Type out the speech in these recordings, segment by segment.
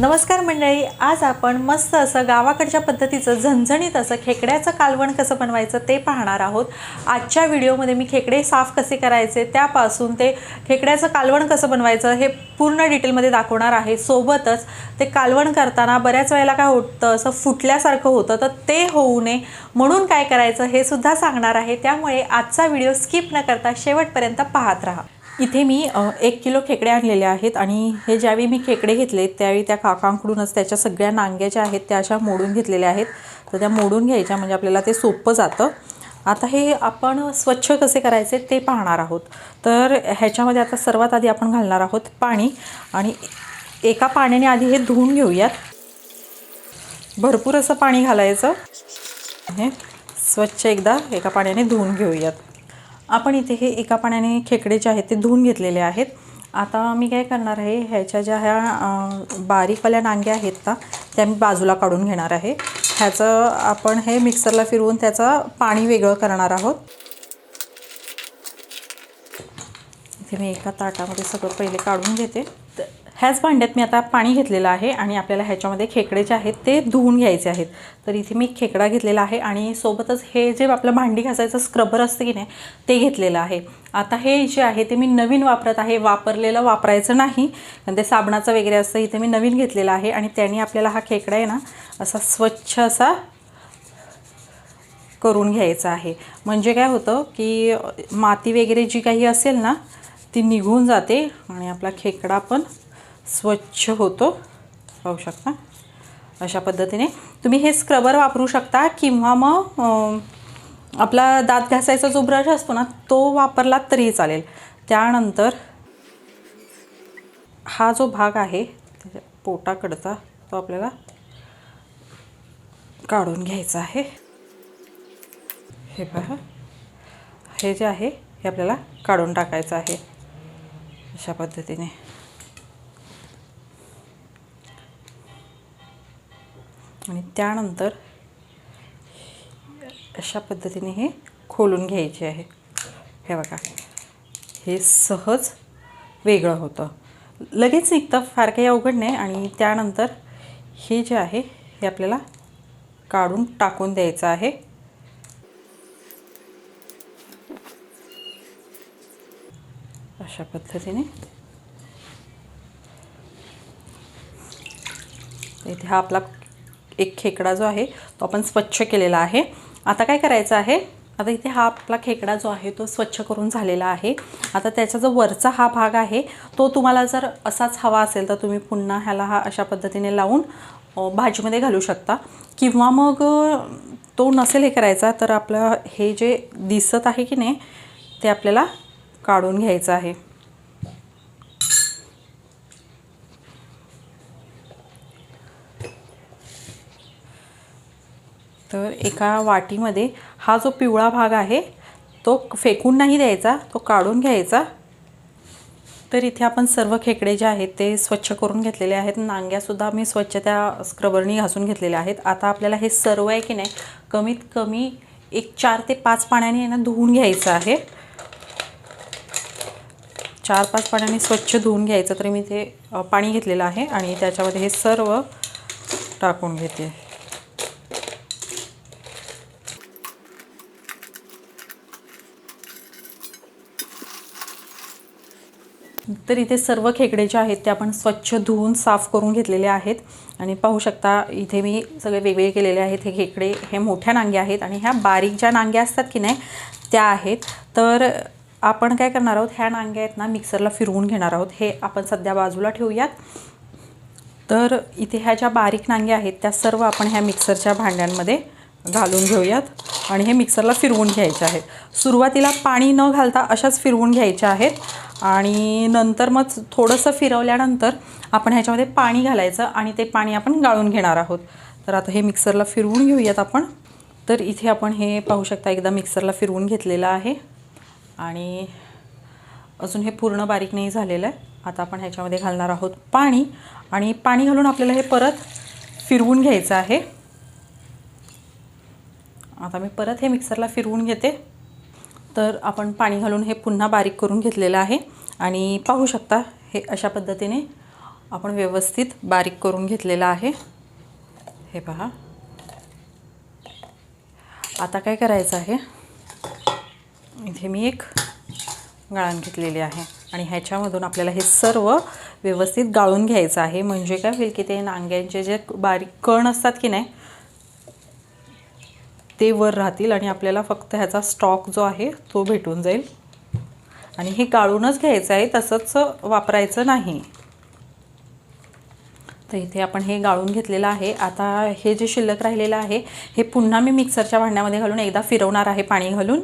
नमस्कार मंडळी आज आपण मस्त असं गावाकडच्या पद्धतीचं झणझणीत असं खेकड्याचं कालवण कसं बनवायचं ते पाहणार आहोत. आजच्या व्हिडिओमध्ये मी खेकडे साफ कसे करायचे त्यापासून ते खेकड्याचं कालवण कसं बनवायचं हे पूर्ण डिटेलमध्ये दाखवणार आहे. सोबतच ते कालवण करताना बऱ्याच वेळेला काय होतं असं फुटल्यासारखं होतं तर ते होऊ नये म्हणून काय करायचं हे सुद्धा सांगणार आहे. त्यामुळे आजचा व्हिडिओ स्किप न करता शेवटपर्यंत पाहत राहा. इथे मी एक किलो खेकडे आणलेले आहेत आणि हे ज्यावेळी मी खेकडे घेतले त्यावेळी त्या काकांकडूनच त्याच्या सगळ्या नांग्या ज्या आहेत त्या अशा मोडून घेतलेल्या आहेत. तर त्या मोडून घ्यायच्या म्हणजे आपल्याला ते सोपं जातं. आता हे आपण स्वच्छ कसे करायचे ते पाहणार आहोत. तर ह्याच्यामध्ये आता सर्वात आधी आपण घालणार आहोत पाणी. आणि एका पाण्याने आधी हे धुवून घेऊयात. भरपूर असं पाणी घालायचं. हे स्वच्छ एकदा एका पाण्याने धुवून घेऊयात. आपण इथे हे एका पाण्याने खेकडे जे आहेत ते धुवून घेतलेले आहेत. आता मी काय करणार आहे ह्याच्या ज्या ह्या बारीकवाल्या नांग्या आहेत ना त्या मी बाजूला काढून घेणार आहे. ह्याचं आपण हे मिक्सरला फिरवून त्याचं पाणी वेगळं करणार आहोत. इथे मी एका ताटामध्ये सगळं पहिले काढून घेते. तर ह्याच भांड्यात मी आता पाणी घेतलेलं आहे आणि आपल्याला ह्याच्यामध्ये खेकडे जे आहेत ते धुवून घ्यायचे आहेत. तर इथे मी खेकडा घेतलेला आहे आणि सोबतच हे जे आपलं भांडी घासायचं स्क्रबर असतं की नाही ते घेतलेलं आहे. आता हे जे आहे ते मी नवीन वापरत आहे. वापरलेलं वापरायचं नाही. कारण ते साबणाचं वगैरे असतं इथे मी नवीन घेतलेलं आहे आणि त्याने आपल्याला हा खेकडा आहे ना असा स्वच्छ असा करून घ्यायचं आहे. म्हणजे काय होतं की माती वगैरे जी काही असेल ना ती निघून जाते आणि आपला खेकडा पण स्वच्छ होतो. पाहू शकता? अशा पद्धतीने. तुम्ही हे स्क्रबर वापरू शकता किंवा मग आपला दात घासायचा जो ब्रश असतो ना तो वापरला तरी चालेल. त्यानंतर हा जो भाग आहे त्याच्या पोटाकडचा तो आपल्याला काढून घ्यायचा आहे. हे पहा. हे जे आहे हे आपल्याला काढून टाकायचं आहे. अशा पद्धतीने. त्यानंतर अशा पद्धतीने हे खोलून घ्यायचे आहे. हे बघा हे सहज वेगळं होतं. लगेच निघतं फार काही अवघड नाही आणि त्यानंतर हे जे आहे हे आपल्याला काढून टाकून द्यायचं आहे. अशा पद्धतीने. इथे हा आपला एक खेकडा जो आहे तो आपण स्वच्छ केलेला आहे. आता काय करायचं आहे? आता इथे हा आपला खेकडा जो आहे तो स्वच्छ करून झालेला आहे. आता त्याचा जो वरचा हा भाग आहे तो तुम्हाला जर असाच हवा असेल तर तुम्ही पुन्हा ह्याला हा अशा पद्धतीने लावून भाजीमध्ये घालू शकता. किंवा मग तो नसेल हे करायचा तर आपलं हे जे दिसत आहे की नाही ते आपल्याला काढून घ्यायचं आहे. तर एका वाटीमध्ये हा जो पिवळा भाग आहे तो फेकून नाही द्यायचा तो काढून घ्यायचा. तर इथे आपण सर्व खेकडे जे आहेत ते स्वच्छ करून घेतलेले आहेत. नांग्यासुद्धा मी स्वच्छ त्या स्क्रबरनी घासून घेतलेल्या आहेत. आता आपल्याला हे सर्व आहे की नाही कमीत कमी एक चार ते पाच पाण्याने आहे ना धुवून घ्यायचं आहे. चार पाच पाण्याने स्वच्छ धुवून घ्यायचं तर मी ते पाणी घेतलेलं आहे आणि त्याच्यामध्ये हे सर्व टाकून घेते. तर इथे सर्व खेकडे जे आहेत ते आपण स्वच्छ धुवून साफ करून घेतलेले आहेत. आणि पाहू शकता इथे मी सगळे वेगवेगळे केलेले आहेत. हे खेकडे हे मोठ्या नांग्या आहेत आणि ह्या बारीक ज्या नांग्या असतात की नाही त्या आहेत. तर आपण काय करणार आहोत? ह्या नांग्या आहेत ना मिक्सरला फिरवून घेणार आहोत. हे आपण सध्या बाजूला ठेवूयात. तर इथे ह्या ज्या बारीक नांग्या आहेत त्या सर्व आपण ह्या मिक्सरच्या भांड्यांमध्ये घालून घेऊयात आणि हे मिक्सरला फिरवून घ्यायचे आहेत. सुरुवातीला पाणी न घालता अशाच फिरवून घ्यायच्या आहेत. आणि नंतर मग थोडंसं फिरवल्यानंतर आपण ह्याच्यामध्ये पाणी घालायचं आणि ते पाणी आपण गाळून घेणार आहोत. तर आता हे मिक्सरला फिरवून घेऊयात आपण. तर इथे आपण हे पाहू शकता एकदा मिक्सरला फिरवून घेतलेलं आहे. आणि अजून हे पूर्ण बारीक नाही झालेलं आहे. आता आपण ह्याच्यामध्ये घालणार आहोत पाणी. आणि पाणी घालून आपल्याला हे परत फिरवून घ्यायचं आहे. आता मी परत हे मिक्सरला फिरवून घेते. तर आपण पाणी घालून हे पुन्हा बारीक करून घेतलेलं आहे. आणि पाहू शकता हे अशा पद्धतीने आपण व्यवस्थित बारीक करून घेतलेलं आहे. हे पहा. आता काय करायचं आहे? इथे मी एक गाळण घेतलेली आहे. आणि ह्याच्यामधून आपल्याला हे सर्व व्यवस्थित गाळून घ्यायचं आहे. म्हणजे काय होईल की ते नांग्यांचे जे बारीक कण असतात की नाही ते वर राहतील आणि आपल्याला फक्त ह्याचा स्टॉक जो आहे तो भेटून जाईल. आणि हे गाळूनच घ्यायचं आहे तसंच वापरायचं नाही. तर इथे आपण हे गाळून घेतलेलं आहे. आता हे जे शिल्लक राहिलेलं आहे हे पुन्हा मी मिक्सरच्या भांड्यामध्ये घालून एकदा फिरवणार आहे पाणी घालून.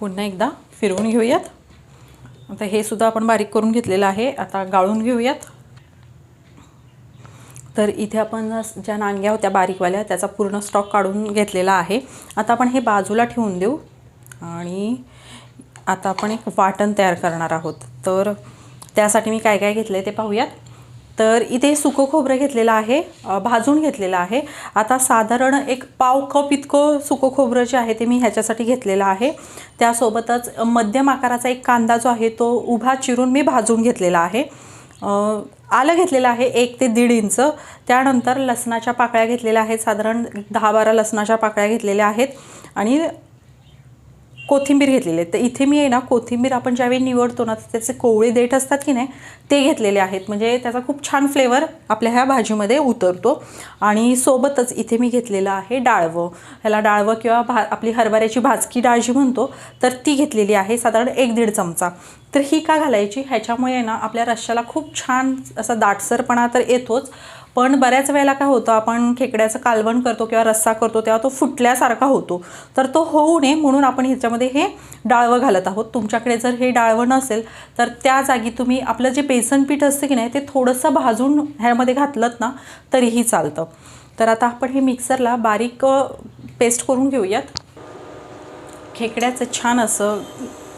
पुन्हा एकदा फिरवून घेऊयात. आता हे सुद्धा आपण बारीक करून घेतलेलं आहे. आता गाळून घेऊयात. तर इथे आपण ज्या नांग्या होत्या बारीकवाल्या त्याचा पूर्ण स्टॉक काढून घेतलेला आहे. आता आपण हे बाजूला ठेवून देऊ. आणि आता आपण एक वाटण तयार करणार आहोत. तर त्यासाठी मी काय काय घेतलं आहे ते पाहूयात. तर इथे सुकं खोबरं घेतलेलं आहे भाजून घेतलेलं आहे. आता साधारण एक पाव कप इतकं सुकं खोबरं जे आहे ते मी ह्याच्यासाठी घेतलेलं आहे. त्यासोबतच मध्यम आकाराचा एक कांदा जो आहे तो उभा चिरून मी भाजून घेतलेला आहे. आलं घेतलेलं आहे एक ते दीड इंच. त्यानंतर लसणाच्या पाकळ्या घेतलेल्या आहेत साधारण दहा बारा लसणाच्या पाकळ्या घेतलेल्या आहेत. आणि कोथिंबीर घेतलेली आहे. तर इथे मी आहे ना कोथिंबीर आपण ज्यावेळी निवडतो ना त्याचे कोवळे देठ असतात की नाही ते घेतलेले आहेत. म्हणजे त्याचा खूप छान फ्लेवर आपल्या ह्या भाजीमध्ये उतरतो. आणि सोबतच इथे मी घेतलेलं आहे डाळवं. ह्याला डाळवं किंवा भा आपली हरभऱ्याची भाजकी डाळ जी म्हणतो तर ती घेतलेली आहे साधारण एक दीड चमचा. तर ही का घालायची? ह्याच्यामुळे ना आपल्या रश्श्याला खूप छान असा दाटसरपणा तर येतोच. पण बऱ्याच वेळेला काय होतं आपण खेकड्याचं कालवण करतो किंवा रस्सा करतो तेव्हा तो फुटल्यासारखा होतो. तर तो होऊ नये म्हणून आपण ह्याच्यामध्ये हे डाळवं घालत आहोत. तुमच्याकडे जर हे डाळवं नसेल तर त्या जागी तुम्ही आपलं जे बेसन पीठ असतं की नाही ते थोडंसं भाजून ह्यामध्ये घातलं ना तरीही चालतं. तर आता आपण हे मिक्सरला बारीक पेस्ट करून घेऊयात. खेकड्याचं छान असं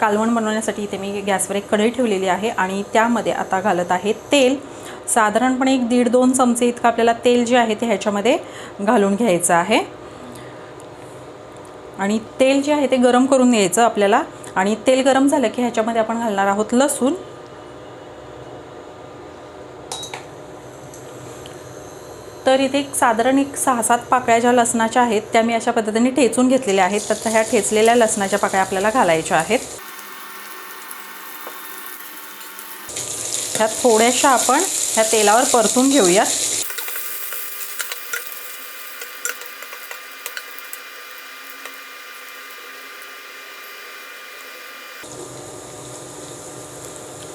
कालवण बनवण्यासाठी इथे मी गॅसवर एक कढई ठेवलेली आहे आणि त्यामध्ये आता घालत आहे तेल. साधारणपणे एक दीड दोन चमचे इतकं आपल्याला तेल जे आहे ते ह्याच्यामध्ये घालून घ्यायचं आहे. आणि तेल जे आहे ते गरम करून घ्यायचं आपल्याला. आणि तेल गरम झालं की ह्याच्यामध्ये आपण घालणार आहोत लसूण. तर इथे एक साधारण एक सहा सात पाकळ्या ज्या लसणाच्या आहेत त्या मी अशा पद्धतीने ठेचून घेतलेल्या आहेत. तर ह्या ठेचलेल्या लसणाच्या पाकळ्या आपल्याला घालायच्या आहेत. ह्या थोड्याशा आपण ह्या तेलावर परतून घेऊयात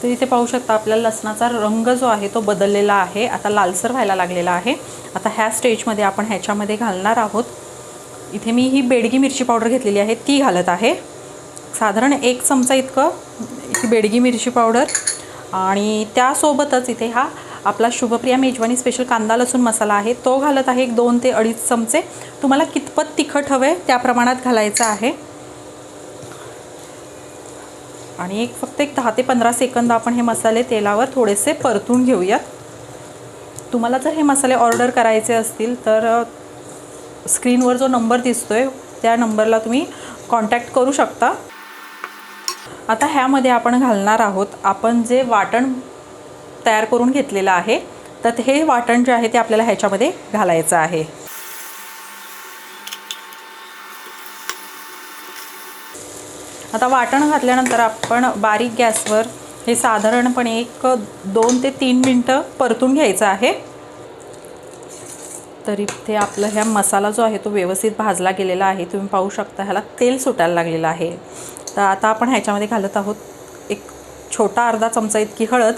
तर इथे पाहू शकता आपल्या लसणाचा रंग जो आहे तो बदललेला आहे. आता लालसर व्हायला लागलेला आहे. आता ह्या स्टेजमध्ये आपण ह्याच्यामध्ये घालणार आहोत. इथे मी ही बेडगी मिरची पावडर घेतलेली आहे. ती घालत आहे. साधारण एक चमचा इतकं ही बेडगी मिरची पावडर. आणि त्यासोबतच इथे हा आपला शुभप्रिया मेजवानी स्पेशल कांदा लसूण मसाला आहे. तो घालत आहे एक दोन ते अडीच चमचे. तुम्हाला कितपत तिखट हवं आहे त्या प्रमाणात घालायचं आहे. आणि एक फक्त एक दहा ते पंधरा सेकंद आपण हे मसाले तेलावर थोडेसे परतून घेऊयात. तुम्हाला जर हे मसाले ऑर्डर करायचे असतील तर स्क्रीनवर जो नंबर दिसतो आहे त्या नंबरला तुम्ही कॉन्टॅक्ट करू शकता. आता ह्यामध्ये आपण घालणार आहोत आपण जे वाटण तयार करून घेतलेलं आहे. तर हे वाटण जे आहे ते आपल्याला ह्याच्यामध्ये घालायचं आहे. आता वाटण घातल्यानंतर आपण बारीक गॅसवर हे साधारणपणे एक दोन ते तीन मिनटं परतून घ्यायचं आहे. तरी ते आपलं ह्या मसाला जो आहे तो व्यवस्थित भाजला गेलेला आहे. तुम्ही पाहू शकता ह्याला तेल सुटायला लागलेलं आहे. तर आता आपण ह्याच्यामध्ये घालत आहोत एक छोटा अर्धा चमचा इतकी हळद.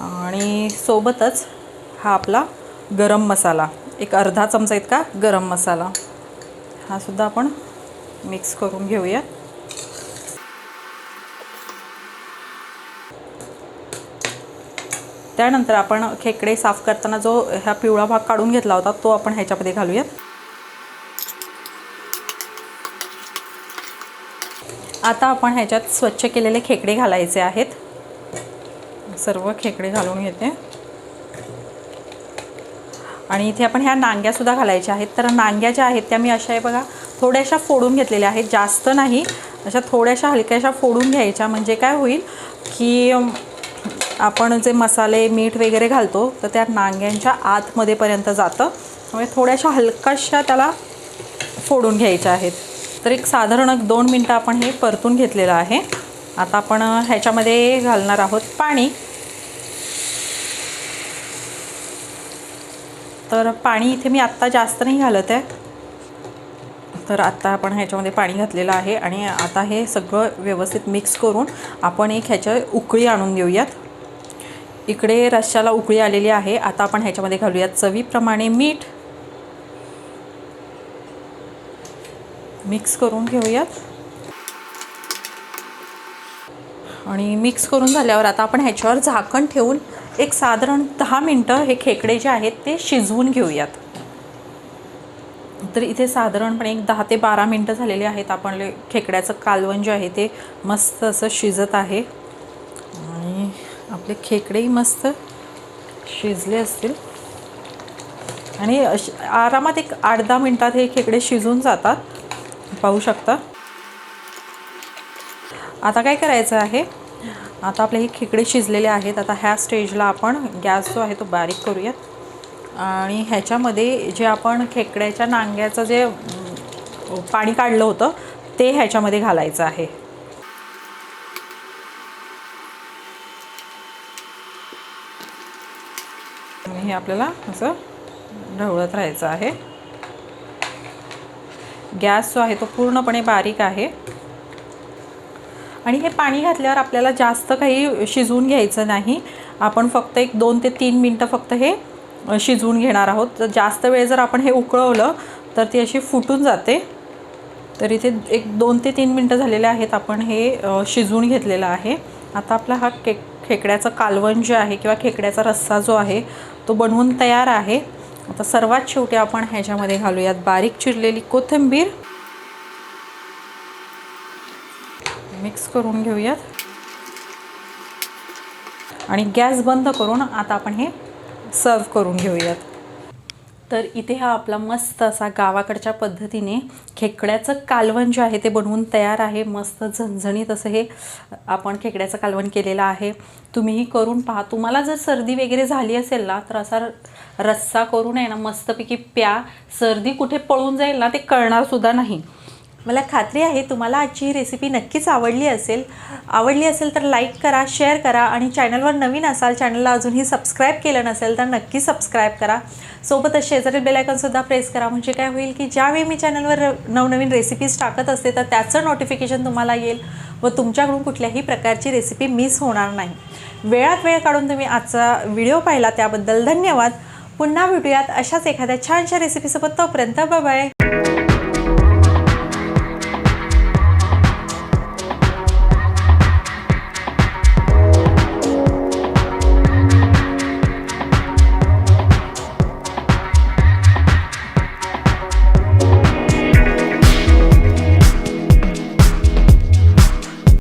आणि सोबतच हा आपला गरम मसाला एक अर्धा चमचा इतका गरम मसाला हा सुद्धा आपण मिक्स करून घेऊया. त्यानंतर आपण खेकडे साफ करताना जो ह्या पिवळा भाग काढून घेतला होता तो आपण ह्याच्यामध्ये घालूयात. आता आपण ह्याच्यात स्वच्छ केलेले खेकडे घालायचे आहेत. सर्व खेकडे घालून घेते. आणि इथे आपण ह्या नांग्यासुद्धा घालायच्या आहेत. तर नांग्या ज्या आहेत त्या मी अशा आहे बघा थोड्याशा फोडून घेतलेल्या आहेत. जास्त नाही अशा थोड्याशा हलक्याशा फोडून घ्यायच्या. म्हणजे काय होईल की आपण जे मसाले मीठ वगैरे घालतो तर त्या नांग्यांच्या आतमध्येपर्यंत जातं. त्यामुळे थोड्याशा हलकाशा त्याला फोडून घ्यायच्या आहेत. तर एक साधारण एक दोन मिनटं आपण हे परतून घेतलेलं आहे. आता आपण ह्याच्यामध्ये घालणार आहोत पाणी. तर पाणी इथे मी आत्ता जास्त नाही घालत आहे. तर आत्ता आपण ह्याच्यामध्ये पाणी घातलेलं आहे आणि आता हे सगळं व्यवस्थित मिक्स करून आपण एक ह्याच्या उकळी आणून घेऊयात. इकडे रश्याला उकळी आलेली आहे. आता आपण ह्याच्यामध्ये घालूयात चवीप्रमाणे मीठ. मिक्स करून घेऊयात. आणि मिक्स करून झाल्यावर आता आपण ह्याच्यावर झाकण ठेवून एक साधारण दहा मिनटं हे खेकडे जे आहेत ते शिजवून घेऊयात. तर इथे साधारणपणे एक दहा ते बारा मिनटं झालेली आहेत आपण खेकड्याचं कालवण जे आहे ते मस्त असं शिजत आहे. आणि आपले खेकडेही मस्त शिजले असतील. आणि अश- आरामात एक आठ दहा मिनटात हे खेकडे शिजून जातात. पाहू शकता. आता काय करायचं आहे? आता आपले हे खेकडे शिजलेले आहेत. आता ह्या स्टेजला आपण गॅस जो आहे तो बारीक करूयात. आणि ह्याच्यामध्ये जे आपण खेकड्याच्या नांग्याचं जे पाणी काढलं होतं ते ह्याच्यामध्ये घालायचं आहे. आणि हे आपल्याला असं ढवळत राहायचं आहे. गॅस जो आहे तो पूर्णपणे बारीक आहे. आणि हे पाणी घातल्यावर आपल्याला जास्त काही शिजवून घ्यायचं नाही. आपण फक्त एक दोन ते तीन मिनटं फक्त हे शिजवून घेणार आहोत. तर जास्त वेळ जर आपण हे उकळवलं तर ती अशी फुटून जाते. तर इथे एक दोन ते तीन मिनटं झालेले आहेत आपण हे शिजवून घेतलेलं आहे. आता आपला हा केक खेकड्याचं कालवण जे आहे किंवा खेकड्याचा रस्सा जो आहे तो बनवून तयार आहे. आता सर्वात शेवटी आपण ह्याच्यामध्ये घालूयात बारीक चिरलेली कोथिंबीर. मिक्स करून घेऊयात. आणि गॅस बंद करून आता आपण हे सर्व करून घेऊयात. तर इथे हा आपला मस्त असा गावाकडच्या पद्धतीने खेकड्याचं कालवण जे आहे ते बनवून तयार आहे. मस्त झणझणीत असं हे आपण खेकड्याचं कालवण केलेलं आहे. तुम्हीही करून पहा. तुम्हाला जर सर्दी वगैरे झाली असेल ना तर असा र- रस्सा करून आहे ना मस्तपैकी प्या. सर्दी कुठे पळून जाईल ना ते कळणारसुद्धा नाही. मला खात्री आहे तुम्हाला आजची ही रेसिपी नक्कीच आवडली असेल. आवडली असेल तर लाईक करा शेअर करा आणि चॅनलवर नवीन असाल चॅनलला अजूनही सबस्क्राईब केलं नसेल तर नक्की सबस्क्राईब करा. सोबतच शेजारील बेलायकॉनसुद्धा प्रेस करा. म्हणजे काय होईल की ज्यावेळी मी चॅनलवर नवनवीन रेसिपीज टाकत असते तर त्याचं नोटिफिकेशन तुम्हाला येईल व तुमच्याकडून कुठल्याही प्रकारची रेसिपी मिस होणार नाही. वेळात वेळ काढून तुम्ही आजचा व्हिडिओ पाहिला त्याबद्दल धन्यवाद. पुन्हा भेटूयात अशाच एखाद्या छानशा रेसिपीसोबत तोपर्यंत बाय